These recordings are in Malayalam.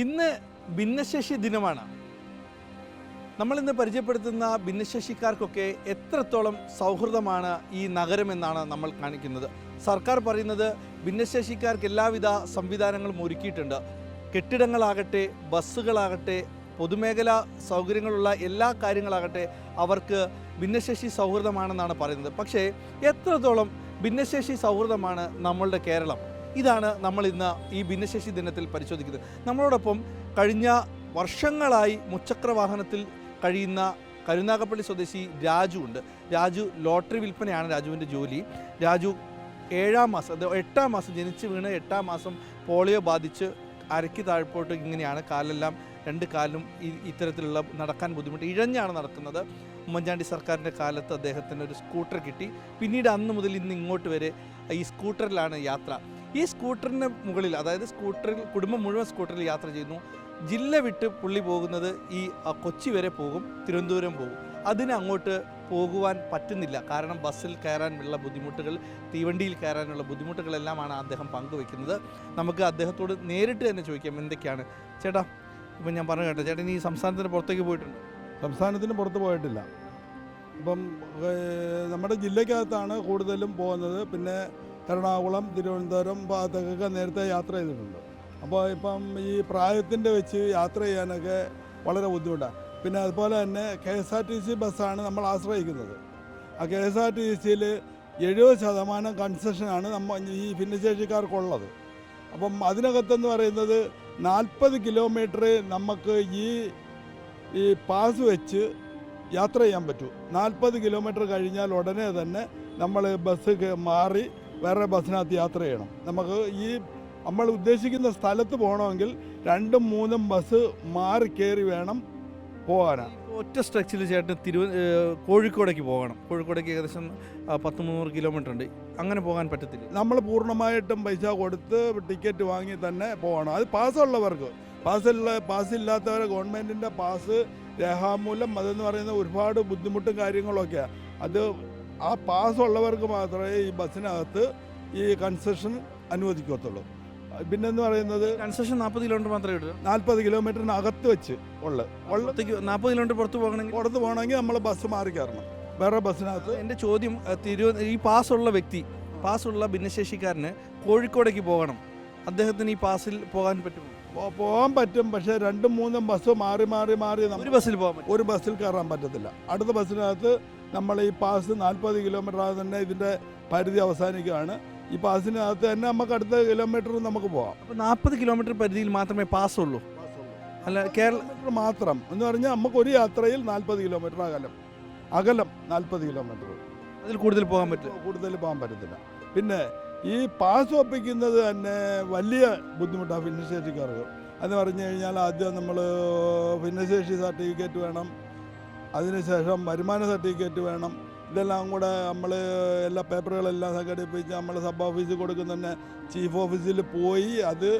ഇന്ന് ഭിന്നശേഷി ദിനമാണ്. നമ്മളിന്ന് പരിചയപ്പെടുത്തുന്ന ഭിന്നശേഷിക്കാർക്കൊക്കെ എത്രത്തോളം സൗഹൃദമാണ് ഈ നഗരമെന്നാണ് നമ്മൾ കാണിക്കുന്നത്. സർക്കാർ പറയുന്നത് ഭിന്നശേഷിക്കാർക്ക് എല്ലാവിധ സംവിധാനങ്ങളും ഒരുക്കിയിട്ടുണ്ട്. കെട്ടിടങ്ങളാകട്ടെ ബസ്സുകളാകട്ടെ പൊതുമേഖലാ സൗകര്യങ്ങളുള്ള എല്ലാ കാര്യങ്ങളാകട്ടെ അവർക്ക് ഭിന്നശേഷി സൗഹൃദമാണെന്നാണ് പറയുന്നത്. പക്ഷേ എത്രത്തോളം ഭിന്നശേഷി സൗഹൃദമാണ് നമ്മളുടെ കേരളം? ഇതാണ് നമ്മൾ ഇന്ന് ഈ ഭിന്നശേഷി ദിനത്തിൽ പരിശോധിക്കുന്നത്. നമ്മളോടൊപ്പം കഴിഞ്ഞ വർഷങ്ങളായി മുച്ചക്ര വാഹനത്തിൽ കഴിയുന്ന കരുനാഗപ്പള്ളി സ്വദേശി രാജു ഉണ്ട്. രാജു ലോട്ടറി വിൽപ്പനയാണ് രാജുവിന്റെ ജോലി. രാജു ഏഴാം മാസം അത് എട്ടാം മാസം ജനിച്ച് വീണ് എട്ടാം മാസം പോളിയോ ബാധിച്ച് അരയ്ക്ക് താഴ്പോട്ട് ഇങ്ങനെയാണ് കാലെല്ലാം രണ്ട് കാലിലും ഈ- ഇത്തരത്തിലുള്ള നടക്കാൻ ബുദ്ധിമുട്ട് ഇഴഞ്ഞാണ് നടക്കുന്നത്. ഉമ്മൻചാണ്ടി സർക്കാരിന്റെ കാലത്ത് അദ്ദേഹത്തിന് ഒരു സ്കൂട്ടർ കിട്ടി. പിന്നീട് അന്ന് മുതൽ ഇന്ന് ഇങ്ങോട്ട് വരെ ഈ സ്കൂട്ടറിലാണ് യാത്ര. ഈ സ്കൂട്ടറിന് മുകളിൽ അതായത് സ്കൂട്ടറിൽ കുടുംബം മുഴുവൻ സ്കൂട്ടറിൽ യാത്ര ചെയ്യുന്നു. ജില്ല വിട്ട് പുള്ളി പോകുന്നത് ഈ കൊച്ചി വരെ പോകും തിരുവനന്തപുരം പോകും. അതിന് അങ്ങോട്ട് പോകുവാൻ പറ്റുന്നില്ല. കാരണം ബസ്സിൽ കയറാനുള്ള ബുദ്ധിമുട്ടുകൾ തീവണ്ടിയിൽ കയറാനുള്ള ബുദ്ധിമുട്ടുകളെല്ലാമാണ് അദ്ദേഹം പങ്കുവെക്കുന്നത് നമുക്ക് അദ്ദേഹത്തോട് നേരിട്ട് തന്നെ ചോദിക്കാം എന്തൊക്കെയാണ്? ചേട്ടാ ഇപ്പം ഞാൻ പറഞ്ഞു കേട്ടോ ചേട്ടൻ ഈ സംസ്ഥാനത്തിന് പുറത്തേക്ക് പോയിട്ടുണ്ട്. സംസ്ഥാനത്തിന് പുറത്ത് പോയിട്ടില്ല. ഇപ്പം നമ്മുടെ ജില്ലക്കകത്താണ് കൂടുതലും പോകുന്നത്. പിന്നെ എറണാകുളം തിരുവനന്തപുരം ഭാഗത്തേക്കൊക്കെ നേരത്തെ യാത്ര ചെയ്തിട്ടുണ്ട്. അപ്പോൾ ഇപ്പം ഈ പ്രായത്തിന്റെ വെച്ച് യാത്ര ചെയ്യാനൊക്കെ വളരെ ബുദ്ധിമുട്ടാണ്. പിന്നെ അതുപോലെ തന്നെ K S R T C ബസ്സാണ് നമ്മൾ ആശ്രയിക്കുന്നത്. ആ കെ എസ് ആർ ടി സിയിൽ എഴുപത് ശതമാനം കൺസെഷനാണ് നമ്മ ഈ ഭിന്നശേഷിക്കാർക്കുള്ളത്. അപ്പം അതിനകത്തെന്ന് പറയുന്നത് നാൽപ്പത് കിലോമീറ്റർ നമുക്ക് ഈ ഈ പാസ് വെച്ച് യാത്ര ചെയ്യാൻ പറ്റൂ. നാൽപ്പത് കിലോമീറ്റർ കഴിഞ്ഞാൽ ഉടനെ തന്നെ നമ്മൾ ബസ് മാറി വേറെ ബസ്സിനകത്ത് യാത്ര ചെയ്യണം. നമുക്ക് ഈ നമ്മൾ ഉദ്ദേശിക്കുന്ന സ്ഥലത്ത് പോകണമെങ്കിൽ രണ്ടും മൂന്നും ബസ് മാറി കയറി വേണം പോകാനാണ് ഒറ്റ സ്ട്രെച്ചിൽ ചേട്ടൻ തിരുവ കോഴിക്കോടേക്ക് പോകണം. കോഴിക്കോടേക്ക് ഏകദേശം പത്ത് മുന്നൂറ് കിലോമീറ്റർ ഉണ്ട് അങ്ങനെ പോകാൻ പറ്റത്തില്ല. നമ്മൾ പൂർണമായിട്ടും പൈസ കൊടുത്ത് ടിക്കറ്റ് വാങ്ങി തന്നെ പോകണം. അത് പാസ്സുള്ളവർക്ക് പാസ് പാസ്സില്ലാത്തവരെ ഗവൺമെന്റിന്റെ പാസ് രേഖാമൂലം അതെന്ന് പറയുന്ന ഒരുപാട് ബുദ്ധിമുട്ടും കാര്യങ്ങളൊക്കെയാണ് അത് ആ പാസ് ഉള്ളവർക്ക് മാത്രമേ ഈ ബസ്സിനകത്ത് ഈ കൺസെഷൻ അനുവദിക്കത്തുള്ളൂ. പിന്നെന്ന് പറയുന്നത് കൺസെഷൻ നാൽപ്പത് കിലോമീറ്റർ മാത്രമേ ഇടൂ. നാൽപ്പത് കിലോമീറ്ററിനകത്ത് വെച്ച് ഉള്ള. ഉള്ളത്തേക്ക് നാൽപ്പത് കിലോമീറ്റർ പുറത്ത് പോകണമെങ്കിൽ? പുറത്ത് പോകണമെങ്കിൽ നമ്മൾ ബസ് മാറി കയറണം. വേറെ ബസ്സിനകത്ത് എന്റെ ചോദ്യം തിരുവ ഈ ഉള്ള വ്യക്തി പാസ് ഉള്ള ഭിന്നശേഷിക്കാരന് കോഴിക്കോടേക്ക് പോകണം. അദ്ദേഹത്തിന് ഈ പാസിൽ പോകാൻ പറ്റുമോ? പോകാൻ പറ്റും പക്ഷേ രണ്ടും മൂന്നും ബസ് മാറി മാറി മാറി ഒരു ബസ്സിൽ പോകാൻ ഒരു ബസ്സിൽ കയറാൻ പറ്റത്തില്ല. അടുത്ത ബസ്സിനകത്ത് നമ്മൾ ഈ പാസ് നാൽപ്പത് കിലോമീറ്റർ ആകുന്ന തന്നെ ഇതിന്റെ പരിധി അവസാനിക്കുകയാണ്. ഈ പാസിനകത്ത് തന്നെ നമുക്ക് അടുത്ത കിലോമീറ്റർ നമുക്ക് പോകാം അപ്പോൾ നാൽപ്പത് കിലോമീറ്റർ പരിധിയിൽ മാത്രമേ പാസ് ഉള്ളൂ. അല്ല കേരള മാത്രം. എന്ന് പറഞ്ഞാൽ നമുക്ക് ഒരു യാത്രയിൽ നാൽപ്പത് കിലോമീറ്റർ അകലം. അകലം നാൽപ്പത് കിലോമീറ്റർ അതിൽ കൂടുതൽ പോകാൻ പറ്റില്ല. കൂടുതൽ പോകാൻ പറ്റത്തില്ല. പിന്നെ ഈ പാസ് ഒപ്പിക്കുന്നത് തന്നെ വലിയ ബുദ്ധിമുട്ടാണ്. ഭിന്നശേഷിക്കാർക്ക്. എന്ന് പറഞ്ഞു കഴിഞ്ഞാൽ ആദ്യം നമ്മൾ ഭിന്നശേഷി സർട്ടിഫിക്കറ്റ് വേണം. അതിനുശേഷം വരുമാന സർട്ടിഫിക്കറ്റ് വേണം. ഇതെല്ലാം കൂടെ നമ്മൾ എല്ലാ പേപ്പറുകളെല്ലാം സംഘടിപ്പിച്ച് നമ്മൾ സബ് ഓഫീസിൽ കൊടുക്കുന്ന ചീഫ് ഓഫീസിൽ പോയി അത്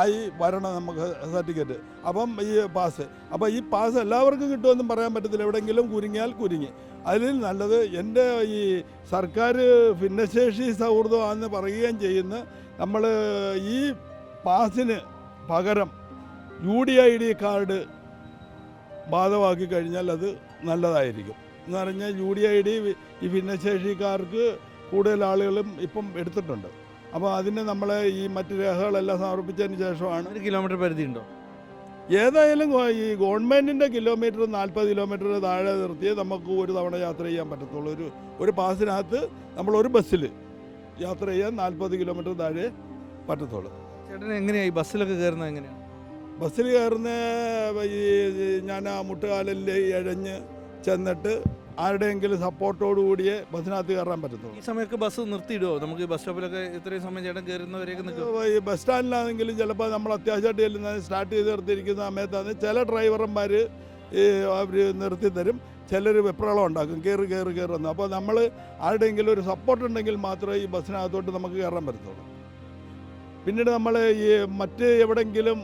ആയി വരണം നമുക്ക് സർട്ടിഫിക്കറ്റ്. അപ്പം ഈ പാസ്. അപ്പോൾ ഈ പാസ് എല്ലാവർക്കും കിട്ടുമെന്നും പറയാൻ പറ്റത്തില്ല. എവിടെയെങ്കിലും കുരുങ്ങിയാൽ കുരുങ്ങി. അതിൽ നല്ലത് എന്റെ ഈ സർക്കാർ ഭിന്നശേഷി സൗഹൃദമാണെന്ന് പറയുകയും ചെയ്യുന്ന നമ്മൾ ഈ പാസിന് പകരം U D I D card ബാധമാക്കി കഴിഞ്ഞാൽ അത് നല്ലതായിരിക്കും. എന്ന് പറഞ്ഞാൽ യു ഡി ഐ ഡി ഈ ഭിന്നശേഷിക്കാർക്ക് കൂടുതൽ ആളുകളും ഇപ്പം എടുത്തിട്ടുണ്ട്. അപ്പോൾ അതിന് നമ്മൾ ഈ മറ്റ് രേഖകളെല്ലാം സമർപ്പിച്ചതിന് ശേഷമാണ്. ഒരു കിലോമീറ്റർ പരിധി ഉണ്ടോ? ഏതായാലും ഈ ഗവൺമെന്റിന്റെ കിലോമീറ്റർ നാൽപ്പത് കിലോമീറ്റർ താഴെ നിർത്തിയേ നമുക്ക് ഒരു തവണ യാത്ര ചെയ്യാൻ പറ്റത്തുള്ളൂ. ഒരു ഒരു പാസിനകത്ത് നമ്മൾ ഒരു ബസ്സിൽ യാത്ര ചെയ്യാൻ നാൽപ്പത് കിലോമീറ്റർ താഴെ പറ്റത്തുള്ളൂ. ചേട്ടൻ ഈ ബസ്സിലൊക്കെ കയറുന്നത് എങ്ങനെയാണ്? ബസ്സിൽ കയറുന്ന ഈ ഞാൻ ആ മുട്ടുകാലിൽ ഇഴഞ്ഞ് ചെന്നിട്ട് ആരുടെയെങ്കിലും സപ്പോർട്ടോട് കൂടിയേ ബസ്സിനകത്ത് കയറാൻ പറ്റത്തുള്ളൂ. ഈ സമയത്ത് ബസ് നിർത്തിയിടുമോ നമുക്ക് ബസ് സ്റ്റോപ്പിലൊക്കെ ഇത്രയും സമയം ചേട്ടൻ കയറുന്നവരെയൊക്കെ നിൽക്കും. ഈ ബസ് സ്റ്റാൻഡിലാണെങ്കിലും ചിലപ്പോൾ നമ്മൾ അത്യാവശ്യമായിട്ട് ചെല്ലുന്ന സ്റ്റാർട്ട് ചെയ്ത് നിർത്തിയിരിക്കുന്ന സമയത്താണ് ചില ഡ്രൈവർമാർ ഈ അവർ നിർത്തി തരും ചിലർ വെപ്രളം ഉണ്ടാക്കും. കയറി കയറി കയറുന്നു അപ്പോൾ നമ്മൾ ആരുടെയെങ്കിലും ഒരു സപ്പോർട്ട് ഉണ്ടെങ്കിൽ മാത്രമേ ഈ ബസ്സിനകത്തോട്ട് നമുക്ക് കയറാൻ പറ്റത്തുള്ളൂ. പിന്നീട് നമ്മൾ ഈ മറ്റ് എവിടെയെങ്കിലും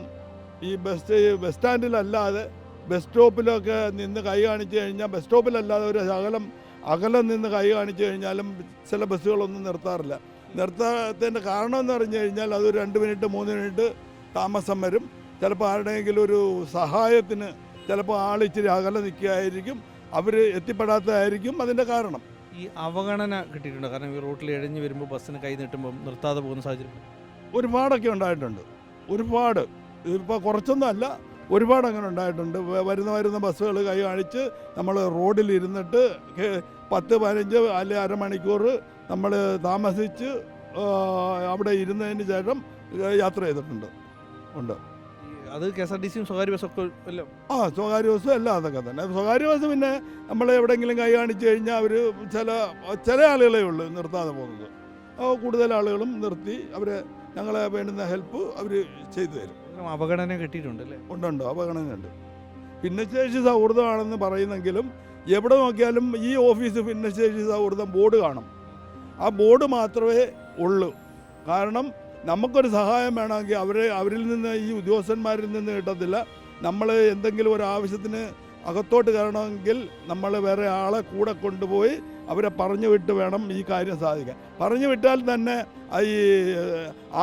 ഈ ബസ് ബസ് സ്റ്റാൻഡിലല്ലാതെ ബസ് സ്റ്റോപ്പിലൊക്കെ നിന്ന് കൈ കാണിച്ചു കഴിഞ്ഞാൽ ബസ് സ്റ്റോപ്പിലല്ലാതെ ഒരു അകലം അകലം നിന്ന് കൈ കാണിച്ചു കഴിഞ്ഞാലും ചില ബസ്സുകളൊന്നും നിർത്താറില്ല. നിർത്താത്തതിന്റെ കാരണം എന്ന് പറഞ്ഞു കഴിഞ്ഞാൽ അത് രണ്ട് മിനിറ്റ് മൂന്ന് മിനിറ്റ് താമസം വരും. ചിലപ്പോൾ ആരുടെയെങ്കിലും ഒരു സഹായത്തിന് ചിലപ്പോൾ ആൾ ഇച്ചിരി അകലെ നിൽക്കുകയായിരിക്കും. അവർ എത്തിപ്പെടാത്തതായിരിക്കും അതിന്റെ കാരണം. ഈ അവഗണന കിട്ടിയിട്ടുണ്ട്? കാരണം ഈ റോട്ടിൽ എഴഞ്ഞു വരുമ്പോൾ ബസ്സിന് കൈ നീട്ടുമ്പോൾ നിർത്താതെ പോകുന്ന സാഹചര്യം. ഒരുപാടൊക്കെ ഉണ്ടായിട്ടുണ്ട്. ഒരുപാട്. ഇപ്പോൾ കുറച്ചൊന്നുമല്ല ഒരുപാട് അങ്ങനെ ഉണ്ടായിട്ടുണ്ട്. വരുന്ന വരുന്ന ബസ്സുകൾ കൈ കാണിച്ച് നമ്മൾ റോഡിൽ ഇരുന്നിട്ട് പത്ത് പതിനഞ്ച് അല്ലെ അരമണിക്കൂർ നമ്മൾ താമസിച്ച് അവിടെ ഇരുന്നതിന് ശേഷം യാത്ര ചെയ്തിട്ടുണ്ട്. ഉണ്ട്. അത് കെ എസ് ആർ ടി സിയും സ്വകാര്യ ബസ്സൊക്കെ അല്ല ആ സ്വകാര്യ ബസ്സും എല്ലാം അതൊക്കെ തന്നെ. സ്വകാര്യ ബസ് പിന്നെ നമ്മൾ എവിടെയെങ്കിലും കൈ കാണിച്ചു കഴിഞ്ഞാൽ അവർ ചില ചില ആളുകളെ ഉള്ളൂ നിർത്താതെ പോകുന്നത്. കൂടുതൽ ആളുകളും നിർത്തി അവരെ ഞങ്ങളെ വേണ്ടുന്ന ഹെൽപ്പ് അവർ ചെയ്തു തരും. ഇത്തരം അവഗണന കിട്ടിയിട്ടുണ്ട് ഉണ്ടുണ്ട് അപകടങ്ങളുണ്ട് ഭിന്നശേഷി സൗഹൃദമാണെന്ന് പറയുന്നെങ്കിലും എവിടെ നോക്കിയാലും ഈ ഓഫീസ് ഭിന്നശേഷി സൗഹൃദം ബോർഡ് കാണും. ആ ബോർഡ് മാത്രമേ ഉള്ളൂ. കാരണം നമുക്കൊരു സഹായം വേണമെങ്കിൽ അവരെ അവരിൽ നിന്ന് ഈ ഉദ്യോഗസ്ഥന്മാരിൽ നിന്ന് കിട്ടത്തില്ല. നമ്മൾ എന്തെങ്കിലും ഒരു ആവശ്യത്തിന് അകത്തോട്ട് കയറണമെങ്കിൽ നമ്മൾ വേറെ ആളെ കൂടെ കൊണ്ടുപോയി അവരെ പറഞ്ഞു വിട്ട് വേണം ഈ കാര്യം സാധിക്കാൻ. പറഞ്ഞു വിട്ടാൽ തന്നെ ഈ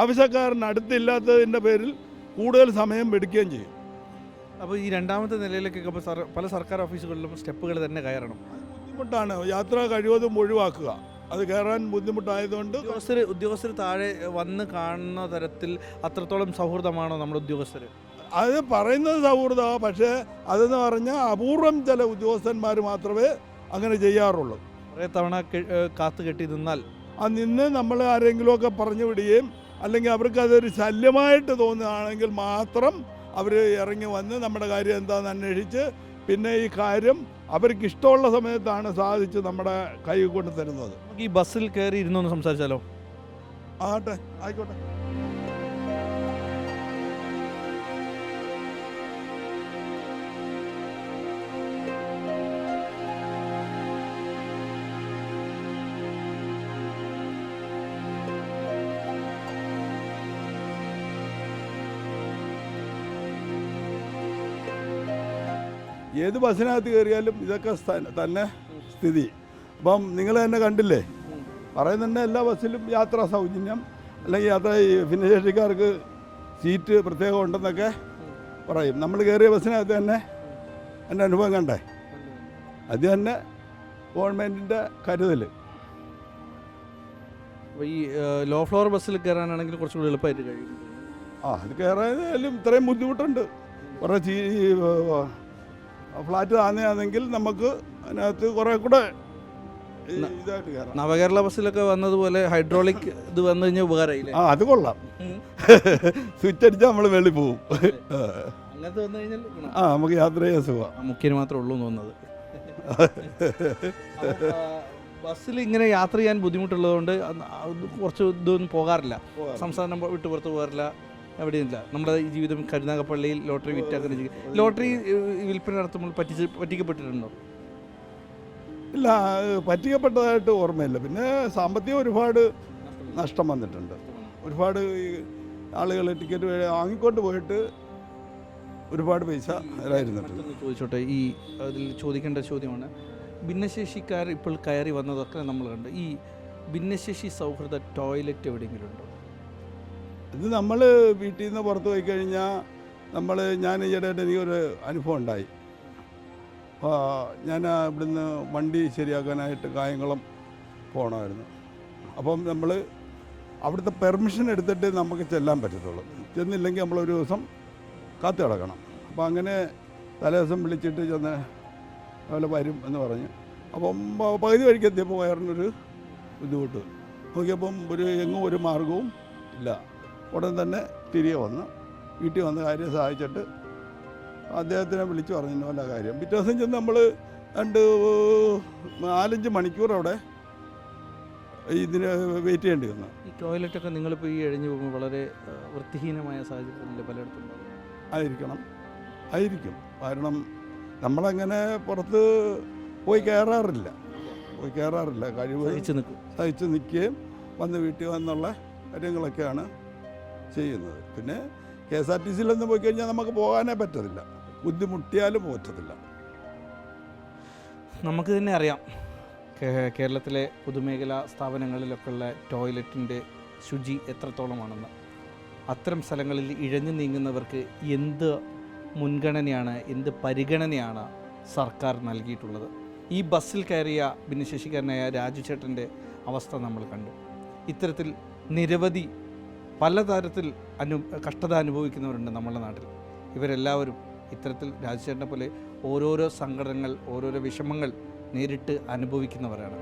ആവശ്യക്കാരനടുത്തില്ലാത്തതിന്റെ പേരിൽ കൂടുതൽ സമയം എടുക്കുകയും ചെയ്യും. അപ്പോൾ ഈ രണ്ടാമത്തെ നിലയിലേക്കൊക്കെ ഇപ്പോൾ സർ പല സർക്കാർ ഓഫീസുകളിലും സ്റ്റെപ്പുകൾ തന്നെ കയറണം. ബുദ്ധിമുട്ടാണ്. യാത്ര കഴിവതും ഒഴിവാക്കുക. അത് കയറാൻ ബുദ്ധിമുട്ടായതുകൊണ്ട് ഉദ്യോഗസ്ഥർ ഉദ്യോഗസ്ഥർ താഴെ വന്ന് കാണുന്ന തരത്തിൽ അത്രത്തോളം സൗഹൃദമാണോ നമ്മുടെ ഉദ്യോഗസ്ഥർ അത് പറയുന്നത് സൗഹൃദമാണ്. പക്ഷേ അതെന്ന് പറഞ്ഞാൽ അപൂർവം ചില ഉദ്യോഗസ്ഥന്മാർ മാത്രമേ അങ്ങനെ ചെയ്യാറുള്ളൂ. കുറേ തവണ കാത്തു കെട്ടി നിന്നാൽ ആ നിന്ന് നമ്മൾ ആരെങ്കിലുമൊക്കെ പറഞ്ഞു വിടുകയും അല്ലെങ്കിൽ അവർക്ക് അതൊരു ശല്യമായിട്ട് തോന്നുകയാണെങ്കിൽ മാത്രം അവർ ഇറങ്ങി വന്ന് നമ്മുടെ കാര്യം എന്താണെന്ന് അന്വേഷിച്ച് പിന്നെ ഈ കാര്യം അവർക്ക് ഇഷ്ടമുള്ള സമയത്താണ് സാധിച്ച് നമ്മുടെ കൈ കൊണ്ട് തരുന്നത്. ഈ ബസ്സിൽ കയറി ഇരുന്നു സംസാരിച്ചാലോ? ആട്ടെ ആയിക്കോട്ടെ. ഏത് ബസ്സിനകത്ത് കയറിയാലും ഇതൊക്കെ തന്നെ സ്ഥിതി. അപ്പം നിങ്ങൾ തന്നെ കണ്ടില്ലേ? പറയുന്നുണ്ട് എല്ലാ ബസ്സിലും യാത്രാ സൗജന്യം അല്ലെങ്കിൽ യാത്ര ഭിന്നശേഷിക്കാർക്ക് സീറ്റ് പ്രത്യേകം ഉണ്ടെന്നൊക്കെ പറയും. നമ്മൾ കയറിയ ബസ്സിനകത്ത് തന്നെ എന്റെ അനുഭവം കണ്ടേ? അത് തന്നെ ഗവൺമെന്റിന്റെ കരുതൽ ഈ ലോ ഫ്ലോർ ബസ്സിൽ കയറാനാണെങ്കിൽ കുറച്ചുകൂടി എളുപ്പമായിട്ട് കഴിയും. ആ അത് കയറാനും ഇത്രയും ബുദ്ധിമുട്ടുണ്ട്. കുറേ ചീ ഫ്ലാറ്റ് താന്നെയാണെങ്കിൽ നമുക്ക് അതിനകത്ത് കുറേ കൂടെ ഈ ഇതായിട്ട് കയറാം. നവകേരള ബസ്സിലൊക്കെ വന്നതുപോലെ ഹൈഡ്രോളിക് ഇത് വന്നു കഴിഞ്ഞാൽ ഉപകാരമായില്ലേ? ആ അത് കൊള്ളാം. സ്വിച്ച് അടിച്ചാൽ നമ്മൾ വെളി പോവും. അങ്ങനത്തെ വന്നു കഴിഞ്ഞാൽ ആ നമുക്ക് യാത്ര ചെയ്യാൻ സുഖം. മുഖ്യന് മാത്രമേ ഉള്ളൂ തോന്നുന്നത്. ബസ്സിൽ ഇങ്ങനെ യാത്ര ചെയ്യാൻ ബുദ്ധിമുട്ടുള്ളതുകൊണ്ട് കുറച്ച് ഇതൊന്നും പോകാറില്ല. സംസ്ഥാനം വിട്ട് പുറത്ത് പോകാറില്ല. എവിടെയില്ല നമ്മുടെ ഈ ജീവിതം കരുനാഗപ്പള്ളിയിൽ ലോട്ടറി വിറ്റാക്കുന്ന ജീവി- ലോട്ടറി വിൽപ്പന നടത്തുമ്പോൾ പറ്റിച്ച് പറ്റിക്കപ്പെട്ടിട്ടുണ്ടോ? ഇല്ല പറ്റിക്കപ്പെട്ടതായിട്ട് ഓർമ്മയില്ല. പിന്നെ സാമ്പത്തികം ഒരുപാട് നഷ്ടം വന്നിട്ടുണ്ട്. ഒരുപാട് ആളുകൾ ടിക്കറ്റ് വാങ്ങിക്കൊണ്ട് പോയിട്ട് ഒരുപാട് പൈസ ചോദിച്ചോട്ടെ ഈ അതിൽ ചോദിക്കേണ്ട ചോദ്യമാണ്. ഭിന്നശേഷിക്കാർ ഇപ്പോൾ കയറി വന്നതൊക്കെ നമ്മൾ കണ്ടു. ഈ ഭിന്നശേഷി സൗഹൃദ ടോയ്ലറ്റ് എവിടെയെങ്കിലും ഉണ്ടോ? ഇത് നമ്മൾ വീട്ടിൽ നിന്ന് പുറത്ത് പോയി കഴിഞ്ഞാൽ നമ്മൾ ഞാൻ ഈയിടെയായിട്ട് എനിക്കൊരു അനുഭവം ഉണ്ടായി. ഞാൻ ഇവിടുന്ന് വണ്ടി ശരിയാക്കാനായിട്ട് കായംകുളം പോകണമായിരുന്നു അപ്പം നമ്മൾ അവിടുത്തെ പെർമിഷൻ എടുത്തിട്ട് നമുക്ക് ചെല്ലാൻ പറ്റത്തുള്ളൂ. ചെന്നില്ലെങ്കിൽ നമ്മളൊരു ദിവസം കാത്തു കിടക്കണം. അപ്പോൾ അങ്ങനെ തലേദിവസം വിളിച്ചിട്ട് ചെന്ന് അതുപോലെ വരും എന്ന് പറഞ്ഞ്. അപ്പം പകുതി വഴിക്ക് എത്തിയപ്പോൾ വയറിനൊരു ബുദ്ധിമുട്ട്. നോക്കിയപ്പം ഒരു എങ്ങും ഒരു മാർഗവും ഇല്ല. ഉടൻ തന്നെ തിരികെ വന്ന് വീട്ടിൽ വന്ന് കാര്യം സഹായിച്ചിട്ട് അദ്ദേഹത്തിനെ വിളിച്ച് പറഞ്ഞു വല്ല കാര്യം. പിറ്റേ ദിവസം ചെന്ന് നമ്മൾ രണ്ട് നാലഞ്ച് മണിക്കൂർ അവിടെ ഇതിന് വെയിറ്റ് ചെയ്യേണ്ടി വന്നു. ഈ ടോയ്ലറ്റൊക്കെ നിങ്ങളിപ്പോൾ ഈ എഴിഞ്ഞു പോകുമ്പോൾ വളരെ വൃത്തിഹീനമായ സാഹചര്യത്തിൽ പലയിടത്തും. ആയിരിക്കണം. ആയിരിക്കും. കാരണം നമ്മളങ്ങനെ പുറത്ത് പോയി കയറാറില്ല. പോയി കയറാറില്ല. കഴിവ് സഹിച്ച് നിൽക്കും. സഹിച്ച് നിൽക്കുകയും വന്ന് വീട്ടിൽ വന്നുള്ള കാര്യങ്ങളൊക്കെയാണ് ചെയ്യുന്നത്. പിന്നെ കെ എസ് ആർ ടി സിയിലൊന്നും പോയി കഴിഞ്ഞാൽ നമുക്ക് പോകാനേ പറ്റത്തില്ല. ബുദ്ധിമുട്ടിയാലും പറ്റത്തില്ല. നമുക്ക് തന്നെ അറിയാം. കേരളത്തിലെ പൊതുമേഖലാ സ്ഥാപനങ്ങളിലൊക്കെ ഉള്ള ടോയ്ലറ്റിന്റെ ശുചി എത്രത്തോളമാണെന്ന്. അത്തരം സ്ഥലങ്ങളിൽ ഇഴഞ്ഞു നീങ്ങുന്നവർക്ക് എന്ത് മുൻഗണനയാണ് എന്ത് പരിഗണനയാണ് സർക്കാർ നൽകിയിട്ടുള്ളത്? ഈ ബസ്സിൽ കയറിയ ഭിന്നശേഷിക്കാരനായ രാജു ചേട്ടന്റെ അവസ്ഥ നമ്മൾ കണ്ടു. ഇത്തരത്തിൽ നിരവധി പലതരത്തിൽ അനു കഷ്ടത അനുഭവിക്കുന്നവരുണ്ട് നമ്മുടെ നാട്ടിൽ. ഇവരെല്ലാവരും ഇത്തരത്തിൽ രാജശേഖരനെ പോലെ ഓരോരോ സംഘടനകൾ ഓരോരോ വിഷമങ്ങൾ നേരിട്ട് അനുഭവിക്കുന്നവരാണ്.